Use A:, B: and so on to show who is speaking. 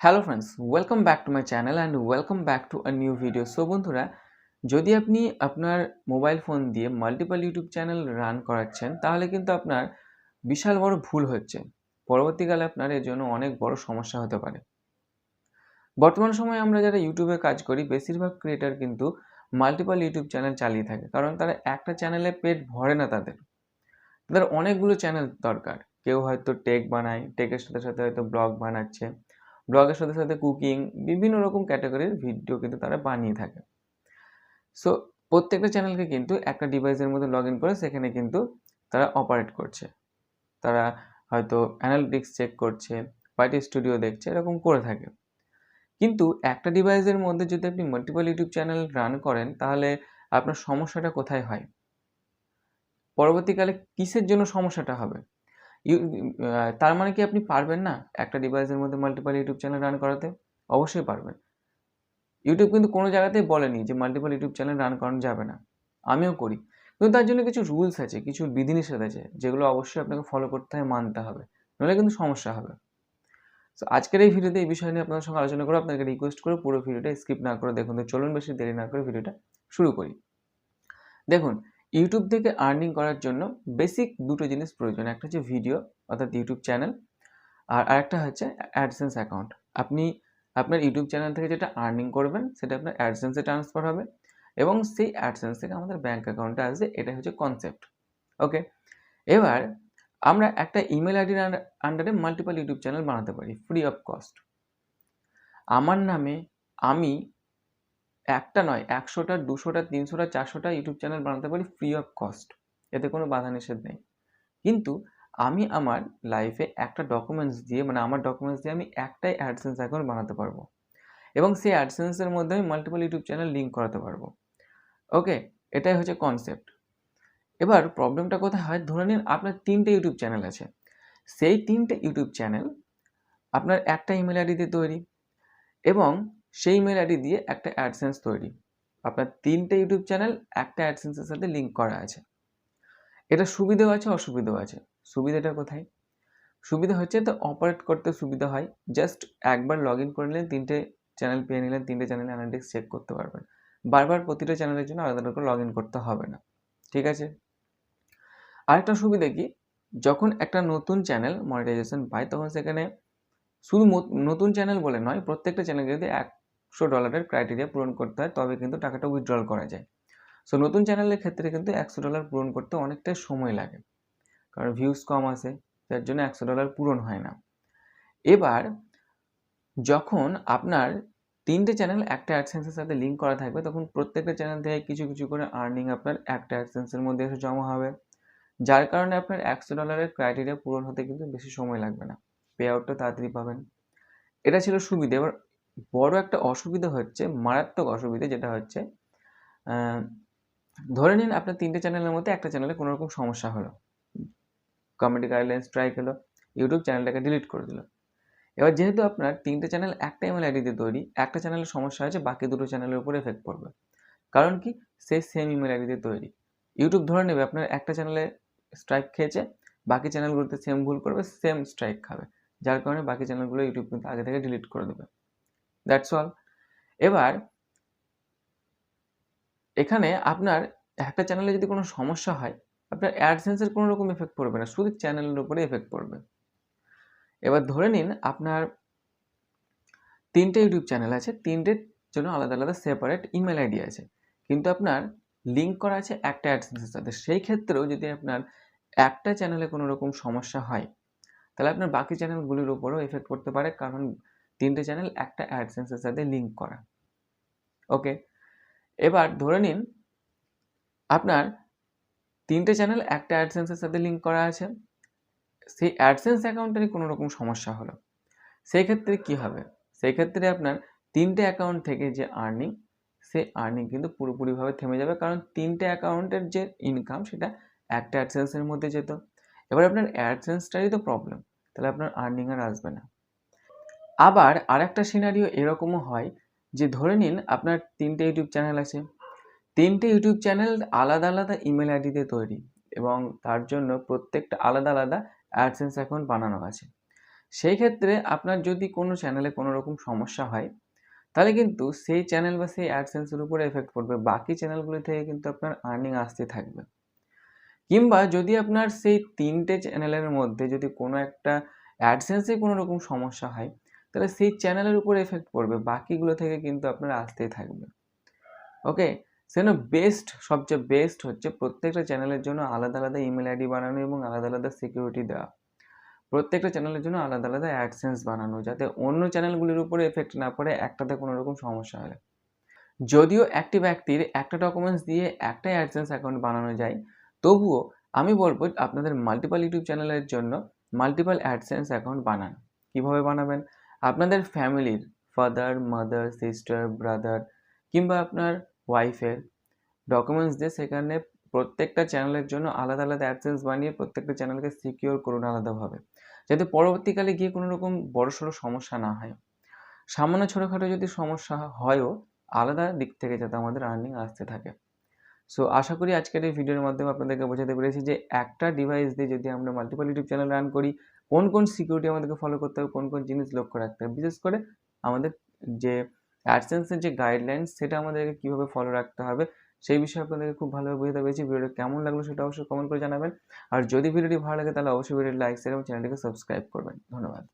A: Hello friends welcome back to my channel and welcome back to a new video so বন্ধুরা, যদি আপনি আপনার mobile phone দিয়ে multiple YouTube channel run করাচ্ছেন, তাহলে কিন্তু আপনার বিশাল বড় ভুল হচ্ছে। পরবর্তীকালে আপনার এর জন্য অনেক বড় সমস্যা হতে পারে। বর্তমান সময়ে আমরা যারা ইউটিউবে কাজ করি, বেশিরভাগ ক্রিয়েটার কিন্তু মাল্টিপল ইউটিউব চ্যানেল চালিয়ে থাকে, কারণ তারা একটা চ্যানেলে পেট ভরে না তাদের। তাদের অনেকগুলো চ্যানেল দরকার। কেউ হয়তো টেক বানায় টেকের সাথে সাথে হয়তো ব্লগ বানাচ্ছে। ব্লগের সাথে সাথে কুকিং, বিভিন্ন রকম ক্যাটাগরির ভিডিও কিন্তু তারা বানিয়ে থাকে। সো প্রত্যেকটা চ্যানেলকে কিন্তু একটা ডিভাইসের মধ্যে লগ ইন করে সেখানে কিন্তু তারা অপারেট করছে। তারা হয়তো অ্যানালিটিক্স চেক করছে হোয়াইট স্টুডিও দেখছে, এরকম করে থাকে। কিন্তু একটা ডিভাইসের মধ্যে যদি আপনি মাল্টিপল ইউটিউব চ্যানেল রান করেন, তাহলে আপনার সমস্যাটা কোথায় হয়? পরবর্তীকালে কিসের জন্য সমস্যাটা হবে? ইউ- তার মানে কি আপনি পারবেন না? একটা ডিভাইসের মধ্যে মাল্টিপাল ইউটিউব চ্যানেল রান করাতে? অবশ্যই পারবেন। ইউটিউব কিন্তু কোনো জায়গাতেই বলেনি যে মাল্টিপাল ইউটিউব চ্যানেল রান করানো যাবে না। আমিও করি। কিন্তু তার জন্য কিছু রুলস আছে, কিছু বিধিনিষেধ আছে, যেগুলো অবশ্যই আপনাকে ফলো করতে হয়, মানতে হবে। নইলে কিন্তু সমস্যা হবে। তো আজকের এই ভিডিওতে এই বিষয় নিয়ে আপনাদের সঙ্গে আলোচনা করে আপনাকে রিকোয়েস্ট করে পুরো ভিডিওটা স্কিপ না করে দেখুন। তো চলুন বেশি দেরি না করে ভিডিওটা শুরু করি। দেখুন ইউটিউব থেকে আর্নিং করার জন্য বেসিক দুটো জিনিস প্রয়োজন। একটা হচ্ছে ভিডিও অর্থাৎ ইউটিউব চ্যানেল আর আরেকটা হচ্ছে অ্যাডসেন্স অ্যাকাউন্ট আপনি আপনার ইউটিউব চ্যানেল থেকে যেটা আর্নিং করবেন, সেটা আপনার অ্যাডসেন্সে ট্রান্সফার হবে এবং সেই অ্যাডসেন্স থেকে আমাদের ব্যাঙ্ক অ্যাকাউন্টে আসবে, এটাই হচ্ছে কনসেপ্ট ওকে এবার আমরা একটা ইমেল আইডির আন্ডারে মাল্টিপল ইউটিউব চ্যানেল বানাতে পারি ফ্রি অফ কস্ট আমার নামে আমি একটা নয়, একশোটা, দুশোটা, তিনশোটা, চারশোটা ইউটিউব চ্যানেল বানাতে পারি ফ্রি অফ কস্ট এতে কোনো বাধা নিষেধ নেই। কিন্তু আমি আমার লাইফে একটা ডকুমেন্টস দিয়ে মানে আমার ডকুমেন্টস দিয়ে আমি একটাই অ্যাডসেন্স অ্যাকাউন্ট বানাতে পারব এবং সেই অ্যাডসেন্সের মধ্যে আমি মাল্টিপল ইউটিউব চ্যানেল লিঙ্ক করাতে পারব। ওকে এটাই হচ্ছে কনসেপ্ট এবার প্রবলেমটা কোথায় হয়? ধরে নিন আপনার তিনটে ইউটিউব চ্যানেল আছে। সেই তিনটে ইউটিউব চ্যানেল আপনার একটা ইমেল আইডি দিয়ে তৈরি এবং সেই ইমেল আইডি দিয়ে একটা অ্যাডসেন্স তৈরি। আপনার তিনটে ইউটিউব চ্যানেল একটা অ্যাডসেন্সের সাথে লিঙ্ক করা আছে। এটা সুবিধাও আছে, অসুবিধাও আছে। সুবিধাটা কোথায়? সুবিধা হচ্ছে তো অপারেট করতে সুবিধা হয়। জাস্ট একবার লগ ইন করে নিলেন, তিনটে চ্যানেল পেয়ে নিলেন, তিনটে চ্যানেল অ্যানালিটিক্স চেক করতে পারবেন। বারবার প্রতিটা চ্যানেলের জন্য আলাদা করে লগ ইন করতে হবে না। ঠিক আছে? আরেকটা সুবিধা কি? যখন একটা নতুন চ্যানেল মনিটাইজেশন পায়, তখন সেখানে শুধু নতুন চ্যানেল বলে নয়, প্রত্যেকটা চ্যানেলকে যদি একশো ডলারের ক্রাইটেরিয়া পূরণ করতে হয়, তবে কিন্তু টাকাটা উইথড্রল করা যায়। সো নতুন চ্যানেলের ক্ষেত্রে কিন্তু একশো ডলার পূরণ করতে অনেকটাই সময় লাগে। কারণ ভিউজ কম আসে যার জন্য একশো ডলার পূরণ হয় না। এবার, যখন আপনার তিনটে চ্যানেল একটা অ্যাডসেন্সের সাথে লিঙ্ক করা থাকবে, তখন প্রত্যেকটা চ্যানেল থেকে কিছু কিছু করে আর্নিং আপনার একটা অ্যাডসেন্সের মধ্যে এসে জমা হবে। যার কারণে আপনার একশো ডলারের ক্রাইটেরিয়া পূরণ হতে কিন্তু বেশি সময় লাগবে না। পে আউটটা তাড়াতাড়ি পাবেন। এটা ছিল সুবিধা। এবার বড় একটা অসুবিধা হচ্ছে, মারাত্মক অসুবিধা যেটা হচ্ছে ধরে নিন আপনার তিনটে চ্যানেলের মধ্যে একটা চ্যানেলে কোনো রকম সমস্যা হলো। কমেডি গাইডলাইন স্ট্রাইক হলো ইউটিউব চ্যানেলটাকে ডিলিট করে দিল। এবার যেহেতু আপনার তিনটে চ্যানেল একটা ইমেল আইডি দিয়ে তৈরি, একটা চ্যানেলের সমস্যা হয়েছে, বাকি দুটো চ্যানেলের উপর এফেক্ট পড়বে। কারণ কি? সেই সেম ইমেল আইডি দিয়ে তৈরি। ইউটিউব ধরে নেবে আপনার একটা চ্যানেলে স্ট্রাইক খেয়েছে, বাকি চ্যানেলগুলোতে সেম ভুল করবে সেম স্ট্রাইক খাবে। যার কারণে বাকি চ্যানেলগুলো ইউটিউব কিন্তু আগে থেকে ডিলিট করে দেবে। দ্যাটস অল এবার, এখানে আপনার একটা চ্যানেলে যদি কোনো সমস্যা হয়, আপনার অ্যাডসেন্সের কোনো রকম এফেক্ট পড়বে না, শুধু চ্যানেলের উপরে এফেক্ট পড়বে। এবার ধরে নিন আপনার তিনটে ইউটিউব চ্যানেল আছে, তিনটের জন্য আলাদা আলাদা সেপারেট ইমেল আইডি আছে। কিন্তু আপনার লিঙ্ক করা আছে একটা অ্যাডসেন্সের সাথে, সেই ক্ষেত্রেও যদি আপনার একটা চ্যানেলে কোনো রকম সমস্যা হয়, তাহলে আপনার বাকি চ্যানেলগুলির উপরও এফেক্ট করতে পারে, কারণ তিনটে চ্যানেল একটা অ্যাডসেন্সের সাথে লিঙ্ক করা। ওকে এবার ধরে নিন, আপনার তিনটে চ্যানেল একটা অ্যাডসেন্সের সাথে লিঙ্ক করা আছে। সেই অ্যাডসেন্স অ্যাকাউন্টেরই কোনো রকম সমস্যা হলো। সেই ক্ষেত্রে কি হবে? সেই ক্ষেত্রে আপনার তিনটে অ্যাকাউন্ট থেকে যে আর্নিং সেই আর্নিং কিন্তু পুরোপুরিভাবে থেমে যাবে। কারণ তিনটে অ্যাকাউন্টের যে ইনকাম সেটা একটা অ্যাডসেন্সের মধ্যে যেত। এবার আপনার অ্যাডসেন্সটারই তো প্রবলেম তাহলে আপনার আর্নিং আর আসবে না। আবার আরেকটা সিনারিও এরকমও হয় যে ধরে নিন আপনার তিনটে ইউটিউব চ্যানেল আছে। তিনটে ইউটিউব চ্যানেল আলাদা আলাদা ইমেল আইডি দিয়ে তৈরি এবং তার জন্য প্রত্যেকটা আলাদা আলাদা অ্যাডসেন্স অ্যাকাউন্ট বানানো আছে। সেই ক্ষেত্রে আপনার যদি কোনো চ্যানেলে কোনো রকম সমস্যা হয়, তাহলে কিন্তু সেই চ্যানেল বা সেই অ্যাডসেন্সের উপরে এফেক্ট পড়বে। বাকি চ্যানেলগুলি থেকে কিন্তু আপনার আর্নিং আসতে থাকবে। কিংবা যদি আপনার সেই তিনটে চ্যানেলের মধ্যে যদি কোনো একটা অ্যাডসেন্সে কোনো রকম সমস্যা হয় তাহলে সেই চ্যানেলের উপর এফেক্ট পড়বে। বাকিগুলো থেকে কিন্তু আপনারা আসতেই থাকবে ওকে সেজন্য বেস্ট সবচেয়ে বেস্ট হচ্ছে প্রত্যেকটা চ্যানেলের জন্য আলাদা আলাদা ইমেল আইডি বানানো এবং আলাদা আলাদা সিকিউরিটি দেওয়া। প্রত্যেকটা চ্যানেলের জন্য আলাদা আলাদা অ্যাডসেন্স বানানো যাতে অন্য চ্যানেলগুলির উপরে এফেক্ট না পড়ে, একটাতে কোনো রকম সমস্যা হলে যদিও একটি ব্যক্তির একটা ডকুমেন্টস দিয়ে একটাই অ্যাডসেন্স অ্যাকাউন্ট বানানো যায়, তবুও আমি বলব আপনাদের মাল্টিপাল ইউটিউব চ্যানেলের জন্য মাল্টিপাল অ্যাডসেন্স অ্যাকাউন্ট বানান। কীভাবে বানাবেন? আপনাদের ফ্যামিলির ফাদার মাদার সিস্টার ব্রাদার কিংবা আপনার ওয়াইফের ডকুমেন্টস দিয়ে সেখানে প্রত্যেকটা চ্যানেলের জন্য আলাদা আলাদা অ্যাডসেন্স বানিয়ে প্রত্যেকটা চ্যানেলকে সিকিওর করুন আলাদাভাবে। যাতে পরবর্তীকালে গিয়ে কোনো রকম বড়সড় সমস্যা না হয়। সামান্য ছোটোখাটো যদি সমস্যা হয়ও আলাদা দিক থেকে যাতে আমাদের আর্নিং আসতে থাকে। সো আশা করি আজকের এই ভিডিওর মাধ্যমে আপনাদেরকে বোঝাতে পেরেছি যে একটা ডিভাইস দিয়ে যদি আমরা মাল্টিপল ইউটিউব চ্যানেল রান করি কোন কোন সিকিউরিটি আমাদেরকে ফলো করতে হবে, কোন কোন জিনিস লক্ষ্য রাখতে হবে। বিশেষ করে আমাদের যে অ্যাডসেন্সের যে গাইডলাইন সেটা আমাদেরকে কীভাবে ফলো রাখতে হবে, সেই বিষয়ে আপনাদেরকে খুব ভালোভাবে বুঝতে পেরেছি। ভিডিওটা কেমন লাগল সেটা অবশ্যই কমেন্ট করে জানাবেন। আর যদি ভিডিওটি ভালো লাগে, তাহলে অবশ্যই ভিডিওটি লাইক শেয়ার এবং চ্যানেলটিকে সাবস্ক্রাইব করবেন। ধন্যবাদ।